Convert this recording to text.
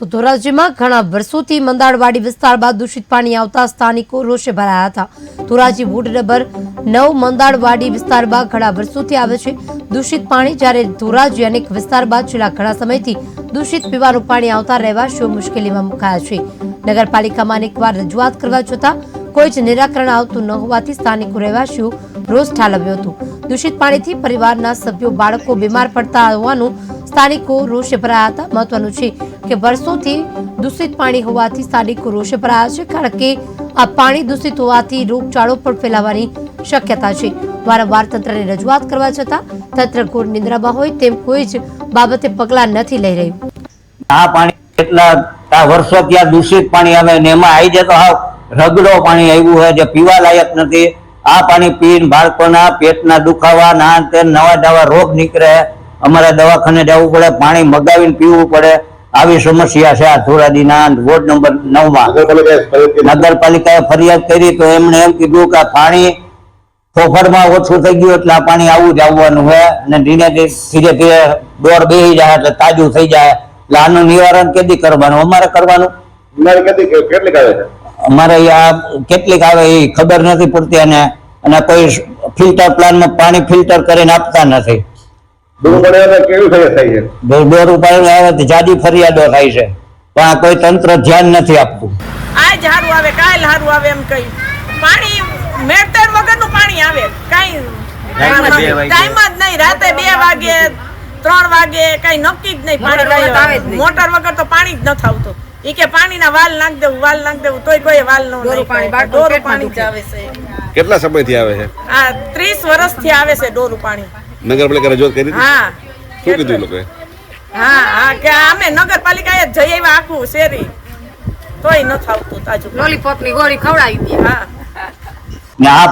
તો ધોરાજીમાં ઘણા વર્ષોથી મંદાળવાડી વિસ્તાર બાદ દૂષિત પાણી આવતા સ્થાનિકો રોષે ભરાયા હતા. ધોરાજી વોર્ડ નંબર નવ મંદાળવાડી વિસ્તાર બાદ ઘણા વર્ષોથી આવે છે દૂષિત પાણી, જ્યારે ધોરાજી અનેક વિસ્તાર બાદ છેલ્લા ઘણા સમયથી દૂષિત પીવાનું પાણી આવતા રહેવાસીઓ મુશ્કેલીમાં મુકાયા છે. નગરપાલિકામાં અનેકવાર રજૂઆત કરવા છતાં કોઈ જ નિરાકરણ આવતું ન હોવાથી સ્થાનિકો રહેવાસીઓ રોષ ઠાલવ્યો હતો. દૂષિત પાણીથી પરિવારના સભ્યો, બાળકો બીમાર પડતા હોવાનું સ્થાનિકો રોષે ભરાયા હતા. મહત્વનું છે કે વર્ષોથી દૂષિત પાણી હોવાથી સ્થાનિક રોષે ભરાયા છે, કારણ કે આ પાણી દૂષિત હોવાથી રોગચાળો પણ ફેલાવાની શક્યતા છે. વારંવાર તંત્રને રજૂઆત કરવા છતાં તંત્ર ઘોર નિંદ્રામાં હોય તેમ કોઈ જ બાબતે પગલાં નથી લઈ રહ્યું. આ પાણી એટલા વર્ષો ત્યાં દૂષિત પાણી આવે ને આવી જતો હાવ રગડો પાણી આવ્યું હોય જે પીવા લાયક નથી. આ પાણી પીને બાળકોના પેટના દુખાવા ના તે નવા નવા રોગ નીકળે. અમારે દવાખાને જવું પડે, પાણી મગાવીને પીવું પડે. આવી સમસ્યા છે આ ધોરાજીના વોર્ડ નંબર નવમાં. નગરપાલિકાએ ફરિયાદ કરી. નગરપાલિકાએ ફરિયાદ કરી તો એમણે એમ કીધું કે આ પાણી પોખરમાં ઓછું થઈ ગયું એટલે આ પાણી આવું જ આવવાનું હોય અને ધીરે ધીરે ધીરે ધીરે દોર બેસી જાય એટલે તાજું થઈ જાય. એટલે આનું નિવારણ કેદી કરવાનું? અમારે કરવાનું? અમારે અહીંયા કેટલીક આવે એ ખબર નથી પડતી અને અને કોઈ ફિલ્ટર પ્લાનમાં પાણી ફિલ્ટર કરીને આપતા નથી. દોર દોર ઉપાડીને આવે તો જાડી ફરિયાદો થાય છે. પણ આ કોઈ તંત્ર ધ્યાન નથી આપતું. આજ હારું આવે કાલ હારું આવે એમ કઈ. પાણી મેટર વગરનું પાણી આવે. કાઈ ટાઈમ જ નહીં. રાતે બે વાગે ત્રણ વાગે કઈ નક્કી જ નહીં પાણી મોટર વગર તો પાણી જ નથી આવતું. ઈ કે પાણીના વાલ નાખ દેવું વાલ નાખ દેવું તોય કોઈ વાલ નો ડોરું પાણી આવે છે. કેટલા સમયથી આવે છે? આ ત્રીસ વર્ષથી આવે છે ડોરું પાણી. નગરપાલિકા રજૂઆત કરી હા. શું કીધું એ લોકોએ? હા હા કે અમે નગરપાલિકાએ જ જઈ આવ્યા આખું શેરી. તોય નથી આવતું તાજું. લોલીપોપની ગોળી ખવડાવી દે હા. ને આ